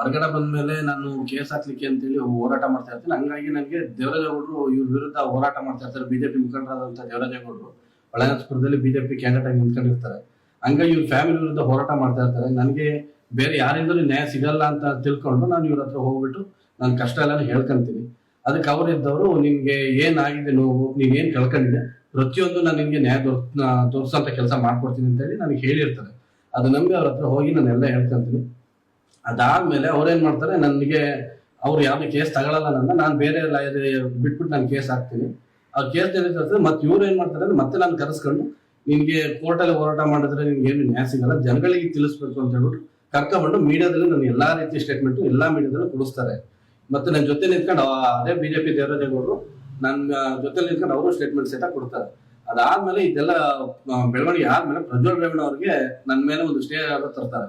ಹೊರಗಡೆ ಬಂದ್ಮೇಲೆ ನಾನು ಕೇಸ್ ಹಾಕ್ಲಿಕ್ಕೆ ಅಂತೇಳಿ ಹೋರಾಟ ಮಾಡ್ತಾ ಇರ್ತೀನಿ. ಹಂಗಾಗಿ ನನಗೆ ದೇವರಾಜೇಗೌಡರು ಇವ್ರ ವಿರುದ್ಧ ಹೋರಾಟ ಮಾಡ್ತಾ ಇರ್ತಾರೆ. ಬಿಜೆಪಿ ಮುಖಂಡರಾದಂಥ ದೇವರಾಜೇಗೌಡರು ಒಳನಸ್ಪುರದಲ್ಲಿ ಬಿಜೆಪಿ ಕ್ಯಾಂಡಿಡೇಟ್ ಆಗಿ ನಿಂತ್ಕೊಂಡಿರ್ತಾರೆ. ಹಂಗಾಗಿ ಇವ್ರ ಫ್ಯಾಮಿಲಿ ವಿರುದ್ಧ ಹೋರಾಟ ಮಾಡ್ತಾ ಇರ್ತಾರೆ. ನನಗೆ ಬೇರೆ ಯಾರಿಂದಲೂ ನ್ಯಾಯ ಸಿಗಲ್ಲ ಅಂತ ತಿಳ್ಕೊಂಡು ನಾನು ಇವ್ರ ಹತ್ರ ಹೋಗ್ಬಿಟ್ಟು ನನ್ನ ಕಷ್ಟ ಎಲ್ಲ ಹೇಳ್ಕೊಂತೀನಿ. ಅದಕ್ಕೆ ಅವರಿದ್ದವರು ನಿಮ್ಗೆ ಏನಾಗಿದೆ ನೋವು ನೀನ್ ಏನ್ ಕಳ್ಕೊಂಡಿದೆ, ಪ್ರತಿಯೊಂದು ನಾನು ನಿಮ್ಗೆ ನ್ಯಾಯ ದೊರ್ ತೋರಿಸೋಂಥ ಕೆಲಸ ಮಾಡ್ಕೊಡ್ತೀನಿ ಅಂತೇಳಿ ನನಗೆ ಹೇಳಿರ್ತಾರೆ. ಅದು ನಂಬಿ ಅವ್ರ ಹತ್ರ ಹೋಗಿ ನಾನು ಎಲ್ಲ ಹೇಳ್ಕೊಂತೀನಿ. ಅದಾದ್ಮೇಲೆ ಅವ್ರೇನ್ ಮಾಡ್ತಾರೆ, ನನಗೆ ಅವ್ರು ಯಾವ್ದು ಕೇಸ್ ತಗೊಳಲ್ಲ ನನ್ನ ನಾನು ಬೇರೆ ಬಿಟ್ಬಿಟ್ಟು ನಾನು ಕೇಸ್ ಹಾಕ್ತೀನಿ. ಆ ಕೇಸ್ ನಡೀತದೆ ಮತ್ತೆ ಇವ್ರು ಏನ್ ಮಾಡ್ತಾರೆ ಅಂದ್ರೆ ಮತ್ತೆ ನಾನು ಕರೆಸ್ಕೊಂಡು ನಿನ್ಗೆ ಕೋರ್ಟಲ್ಲಿ ಹೋರಾಟ ಮಾಡಿದ್ರೆ ನಿನ್ಗೆ ಏನು ನ್ಯಾಯ ಸಿಗಲ್ಲ ಜನಗಳಿಗೆ ತಿಳಿಸ್ಬೇಕು ಅಂತ ಹೇಳ್ಬಿಟ್ಟು ಕರ್ಕೊಂಡು ಮೀಡಿಯಾದಲ್ಲಿ ನಾನು ಎಲ್ಲಾ ರೀತಿ ಸ್ಟೇಟ್ಮೆಂಟ್ ಎಲ್ಲಾ ಮೀಡಿಯಾದಲ್ಲೂ ಕೊಡಿಸ್ತಾರೆ. ಮತ್ತೆ ನನ್ನ ಜೊತೆ ನಿಂತ್ಕೊಂಡು ಅದೇ ಬಿಜೆಪಿ ದೇವರಾಜೇಗೌಡರು ನನ್ನ ಜೊತೆ ನಿಂತ್ಕೊಂಡು ಅವರು ಸ್ಟೇಟ್ಮೆಂಟ್ ಸಹಿತ ಕೊಡ್ತಾರೆ. ಅದಾದ್ಮೇಲೆ ಇದೆಲ್ಲ ಬೆಳವಣಿಗೆ ಆದ್ಮೇಲೆ ಪ್ರಜ್ವಲ್ ರೇವಣ್ಣ ಅವ್ರಿಗೆ ನನ್ನ ಮೇಲೆ ಒಂದು ಸ್ಟೇ ತರ್ತಾರೆ.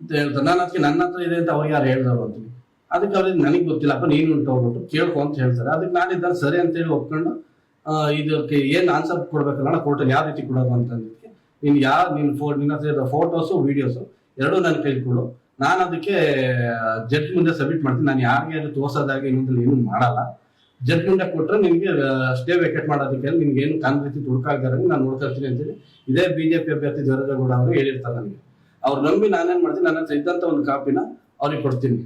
ಅಂತ ಹೇಳ್ತಾರೆ ನಾನು ಅದಕ್ಕೆ ನನ್ನ ಹತ್ರ ಇದೆ ಅಂತ ಅವ್ರಿಗೆ ಯಾರು ಹೇಳಿದವರು ಅಂತ. ಅದಕ್ಕೆ ಅವ್ರಿಗೆ ನನಗೆ ಗೊತ್ತಿಲ್ಲಪ್ಪ ನೀನು ಉಂಟು ಹೋಗ್ಬಿಟ್ಟು ಕೇಳ್ಕೊ ಅಂತ ಹೇಳ್ತಾರೆ. ಅದಕ್ಕೆ ನಾನಿದ್ದಾನೆ ಸರಿ ಅಂತೇಳಿ ಒಪ್ಕೊಂಡು ಆ, ಇದಕ್ಕೆ ಏನು ಆನ್ಸರ್ ಕೊಡ್ಬೇಕಲ್ಲ ಕೋರ್ಟಲ್ಲಿ ಯಾವ ರೀತಿ ಕೊಡೋದು ಅಂತಂದಿದ್ದಕ್ಕೆ ನೀನು ಯಾರು ನಿನ್ನ ಫೋ ನಿನ್ನ ಹತ್ರ ಫೋಟೋಸು ವಿಡಿಯೋಸು ಎರಡೂ ನನ್ನ ಕೈ ಕೊಡು. ನಾನು ಅದಕ್ಕೆ ಜಡ್ಜ್ ಮುಂದೆ ಸಬ್ಮಿಟ್ ಮಾಡ್ತೀನಿ. ನಾನು ಯಾರಿಗೆ ಅದು ತೋರ್ಸೋದಾಗಿ ಇನ್ನೊಂದ್ರಲ್ಲಿ ಏನು ಮಾಡಲ್ಲ. ಜಡ್ಜ್ ಮುಂದೆ ಕೊಟ್ಟರೆ ನಿಮಗೆ ಸ್ಟೇ ವೇಕೆಟ್ ಮಾಡೋದಕ್ಕೆ ನಿಮ್ಗೆ ಏನು ಕಾನ್ ರೀತಿ ತುಡುಕಾಗ್ದಾರೆ ನಾನು ನೋಡ್ಕೊಳ್ತೀನಿ ಅಂತೇಳಿ ಇದೇ ಬಿಜೆಪಿ ಅಭ್ಯರ್ಥಿ ದೇವರಾಜೇಗೌಡ ಅವರು ಹೇಳಿರ್ತಾರೆ ನನಗೆ. ಅವ್ರು ನಂಬಿ ನಾನೇನ್ ಮಾಡ್ತೀನಿ, ನನ್ನ ಇದ್ದಂತ ಒಂದು ಕಾಪಿನ ಅವ್ರಿಗೆ ಕೊಡ್ತೀನಿ.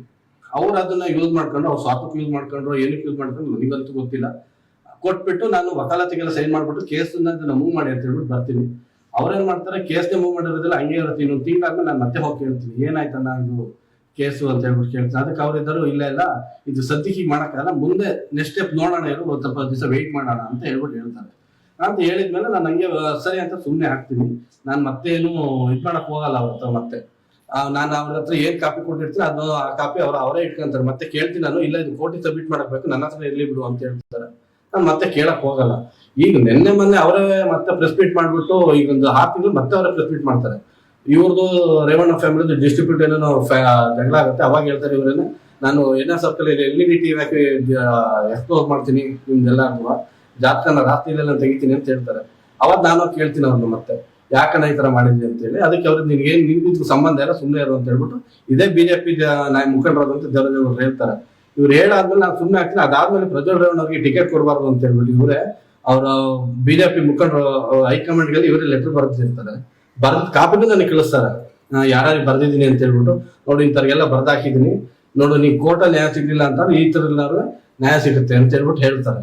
ಅವ್ರು ಅದನ್ನ ಯೂಸ್ ಮಾಡ್ಕೊಂಡು, ಅವ್ರು ಸ್ವಾಪಕ್ಕೆ ಯೂಸ್ ಮಾಡ್ಕೊಂಡ್ರು ಏನಕ್ಕೆ ಯೂಸ್ ಮಾಡ್ಕೊಂಡು ನನಗಂತೂ ಗೊತ್ತಿಲ್ಲ. ಕೊಟ್ಬಿಟ್ಟು ನಾನು ವಕಾಲತಿಗೆಲ್ಲ ಸೈನ್ ಮಾಡ್ಬಿಟ್ಟು ಕೇಸ್ ಮೂವ್ ಮಾಡಿ ಅಂತ ಹೇಳ್ಬಿಟ್ಟು ಬರ್ತೀನಿ. ಅವ್ರೇನ್ ಮಾಡ್ತಾರೆ, ಕೇಸ್ನೇ ಮೂವ್ ಮಾಡಿರೋದಿಲ್ಲ ಹಂಗೆ ಇರುತ್ತೆ. ಇನ್ನೊಂದು ತಿಂಗಳಾದ್ಮೇಲೆ ನಾನು ಮತ್ತೆ ಹೋಗಿ ಕೇಳ್ತೀನಿ. ಏನಾಯ್ತಣ್ಣ ಇದು ಕೇಸು ಅಂತ ಹೇಳ್ಬಿಟ್ಟು ಕೇಳ್ತೀನಿ. ಅದಕ್ಕೆ ಅವ್ರಿದ್ದರು ಇಲ್ಲ ಇಲ್ಲ, ಇದು ಸದ್ಯಕ್ಕೆ ಮಾಡಕ್ಕಾಗಲ್ಲ, ಮುಂದೆ ನೆಕ್ಸ್ಟ್ ಸ್ಟೆಪ್ ನೋಡೋಣ ಇರೋ ಸ್ವಲ್ಪ ದಿವಸ ವೆಯ್ಟ್ ಮಾಡೋಣ ಅಂತ ಹೇಳ್ಬಿಟ್ಟು ಹೇಳ್ತಾರೆ. ಅಂತ ಹೇಳಿದ್ಮೇಲೆ ನಾನು ಹಂಗೆ ಸರಿ ಅಂತ ಸುಮ್ಮನೆ ಹಾಕ್ತೀನಿ. ನಾನು ಏನು ಇದು ಮಾಡಕ್ ಹೋಗಲ್ಲ ಅವ್ರತ್ರ ಮತ್ತೆ. ನಾನು ಅವ್ರ ಹತ್ರ ಏನ್ ಕಾಪಿ ಕೊಟ್ಟಿರ್ತೀನಿ ಅದು ಆ ಕಾಪಿ ಅವ್ರ ಅವರೇ ಇಟ್ಕೊಂತಾರೆ. ಮತ್ತೆ ಕೇಳ್ತೀನಿ ನಾನು, ಇಲ್ಲ, ಇದು ಕೋಟಿ ಸಬ್ಮಿಟ್ ಮಾಡಬೇಕು ನನ್ನ ಹತ್ರ ಇರ್ಲಿ ಬಿಡು ಅಂತ ಹೇಳ್ತಾರೆ. ನಾನು ಮತ್ತೆ ಕೇಳಕ್ ಹೋಗಲ್ಲ. ಈಗ ನಿನ್ನೆ ಮೊನ್ನೆ ಅವರೇ ಮತ್ತೆ ಪ್ರೆಸ್ ಮೀಟ್ ಮಾಡ್ಬಿಟ್ಟು ಈಗ ಒಂದು ಆರು ತಿಂಗಳು ಮತ್ತೆ ಅವರೇ ಪ್ರೆಸ್ ಮೀಟ್ ಮಾಡ್ತಾರೆ. ಇವ್ರದ್ದು ರೇವಣ್ಣ ಫ್ಯಾಮಿಲಿ ಡಿಸ್ಟ್ರಿಬ್ಯೂಟ್ ಏನೋ ಜಗಳ ಆಗುತ್ತೆ, ಅವಾಗ ಹೇಳ್ತಾರೆ ಇವ್ರೇನೆ, ನಾನು N S circle L E D T expose ಮಾಡ್ತೀನಿ ನಿಮ್ದೆಲ್ಲ ಜಾತಕನ ರಾತ್ರಿಲೆಲ್ಲ ತೆಗಿತೀನಿ ಅಂತ ಹೇಳ್ತಾರೆ. ಅವಾಗ ನಾನು ಕೇಳ್ತೀನಿ ಅವ್ರನ್ನ ಮತ್ತೆ ಯಾಕನ ಈ ತರ ಮಾಡಿದ್ವಿ ಅಂತ ಹೇಳಿ ಅದಕ್ಕೆ ಅವ್ರಿಗೆ ನಿನ್ಗೆ ಏನ್ ಸಂಬಂಧ ಇಲ್ಲ ಸುಮ್ಮನೆ ಇರು ಅಂತ ಹೇಳ್ಬಿಟ್ಟು ಇದೇ ಬಿಜೆಪಿ ನಾಯ ಮುಖಂಡರಾದಂತ ದೇವರಾಜ್ ಹೇಳ್ತಾರೆ. ಇವ್ರು ಹೇಳಾದ್ಮೇಲೆ ನಾನು ಸುಮ್ಮನೆ ಹಾಕ್ತೀನಿ ಅದಾದ್ಮೇಲೆ ಪ್ರಜ್ವಲ್ ರೇವಣ್ಣ ಅವ್ರಿಗೆ ಟಿಕೆಟ್ ಕೊಡಬಾರ್ದು ಅಂತ ಹೇಳ್ಬಿಟ್ಟು ಇವರೇ ಅವರ ಬಿಜೆಪಿ ಮುಖಂಡರು ಹೈಕಮಾಂಡ್ಗೆ ಇವರೇ ಲೆಟರ್ ಬರ್ದಿರ್ತಾರೆ. ಬರ್ದ ಕಾಪಿನೂ ನನಗೆ ಕಳಿಸ್ತಾರೆ ಯಾರು ಬರ್ದಿದ್ದೀನಿ ಅಂತ ಹೇಳ್ಬಿಟ್ಟು, ನೋಡಿ, ಇಂಥವ್ರಿಗೆಲ್ಲ ಬರ್ದಾಕಿದ್ದೀನಿ. ನೋಡು ನೀವು ಕೋರ್ಟಲ್ಲಿ ನ್ಯಾಯ ಸಿಗ್ಲಿಲ್ಲ ಅಂತ ಈ ಥರ ನ್ಯಾಯ ಸಿಗುತ್ತೆ ಅಂತ ಹೇಳ್ಬಿಟ್ಟು ಹೇಳ್ತಾರೆ.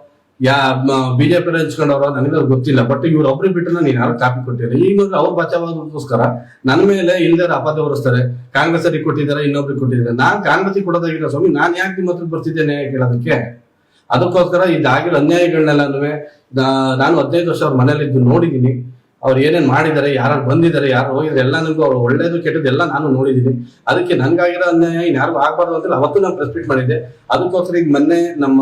ಯಾ ಬಿಜೆಪಿ ಹಂಚ್ಕೊಂಡವ್ರ ನನಗೆ ಅದು ಗೊತ್ತಿಲ್ಲ. ಬಟ್ ಇವ್ರು ಒಬ್ರಿಗೆ ಬಿಟ್ಟು ನಾನು ಯಾರು ಕಾಪಿ ಕೊಟ್ಟಿಲ್ಲ. ಈಗ ಅವ್ರು ಬಚಾವಾಗೋಸ್ಕರ ನನ್ನ ಮೇಲೆ ಇಲ್ದಾರ ಅಪಾದ ತೋರಿಸ್ತಾರೆ ಕಾಂಗ್ರೆಸ್ ಅವ್ರಿಗೆ ಕೊಟ್ಟಿದ್ದಾರೆ, ಇನ್ನೊಬ್ರಿಗೆ ಕೊಟ್ಟಿದ್ದಾರೆ. ನಾನ್ ಕಾಂಗ್ರೆಸ್ ಕೊಡೋದಾಗಿಲ್ಲ ಸ್ವಾಮಿ, ನಾನ್ ಯಾಕೆ ನಿಮ್ಮ ಹತ್ರ ಬರ್ತಿದ್ದೇನೆ ಕೇಳೋದಕ್ಕೆ? ಅದಕ್ಕೋಸ್ಕರ ಇದಾಗಿರೋ ಅನ್ಯಾಯಗಳನ್ನೆಲ್ಲನೂ ನಾನು ಹದಿನೈದು ವರ್ಷ ಅವ್ರ ಮನೇಲಿ ಇದ್ದು ನೋಡಿದ್ದೀನಿ. ಅವ್ರು ಏನೇನ್ ಮಾಡಿದ್ದಾರೆ ಯಾರು ಬಂದಿದ್ದಾರೆ, ಯಾರು ಹೋಗಿದ್ದಾರೆ ಎಲ್ಲ ನನಗೂ ಅವ್ರು ಒಳ್ಳೇದು ಕೆಟ್ಟದ್ದು ಎಲ್ಲ ನಾನು ನೋಡಿದ್ದೀನಿ. ಅದಕ್ಕೆ ನನ್ಗಾಗಿರೋ ಅನ್ಯಾಯ ಇನ್ಯಾರಿಗೂ ಆಗ್ಬಾರ್ದು ಅಂತ ಅವತ್ತು ನಾನು ಪ್ರೆಸ್ ಮೀಟ್ ಮಾಡಿದ್ದೆ. ಅದಕ್ಕೋಸ್ಕರ ಈಗ ಮೊನ್ನೆ ನಮ್ಮ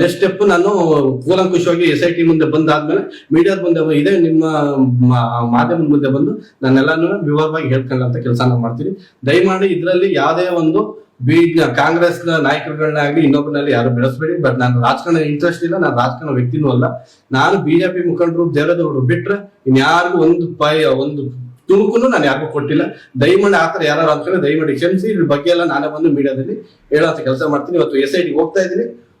ನೆಕ್ಸ್ಟ್ ಸ್ಟೆಪ್ ನಾನು ಕೂಲಂಕುಷವಾಗಿ ಎಸ್ ಐ ಟಿ ಮುಂದೆ ಬಂದಾದ್ಮೇಲೆ ಮೀಡಿಯಾದ ಮುಂದೆ ಇದೆ, ನಿಮ್ಮ ಮಾಧ್ಯಮದ ಮುಂದೆ ಬಂದು ನಾನೆಲ್ಲಾನು ವಿವರವಾಗಿ ಹೇಳ್ಕೊಳ್ಳೋ ಕೆಲಸ ಮಾಡ್ತೀನಿ. ದಯಮಾಡಿ ಇದರಲ್ಲಿ ಯಾವುದೇ ಒಂದು ಬಿ ಕಾಂಗ್ರೆಸ್ ನಾಯಕರುಗಳನ್ನಾಗಲಿ ಇನ್ನೊಬ್ಬರಲ್ಲಿ ಯಾರು ಬೆಳೆಸಬೇಡಿ. ಬಟ್ ನಾನು ರಾಜಕಾರಣ ಇಂಟ್ರೆಸ್ಟ್ ಇಲ್ಲ, ನಾನು ರಾಜಕಾರಣ ವ್ಯಕ್ತಿನೂ ಅಲ್ಲ. ನಾನು ಬಿಜೆಪಿ ಮುಖಂಡರು ದೇವರದವರು ಬಿಟ್ರೆ ಇನ್ಯಾರಿಗೂ ಒಂದು ಪಾಯ ಒಂದು ತುಣುಕುನು ನಾನು ಯಾರಿಗೂ ಕೊಟ್ಟಿಲ್ಲ. ದಯಮಾಡಿ ಥರ ಯಾರು ಅಂತ ದಯಮಾಡಿ ಕ್ಷಮಿಸಿ. ಇದ್ರ ಬಗ್ಗೆ ಎಲ್ಲ ನಾನೇ ಬಂದು ಮೀಡಿಯಾದಲ್ಲಿ ಹೇಳೋ ಕೆಲಸ ಮಾಡ್ತೀನಿ. ಇವತ್ತು ಎಸ್ ಐ ಟಿ ಹೋಗ್ತಾ ಇದ್ದೀನಿ.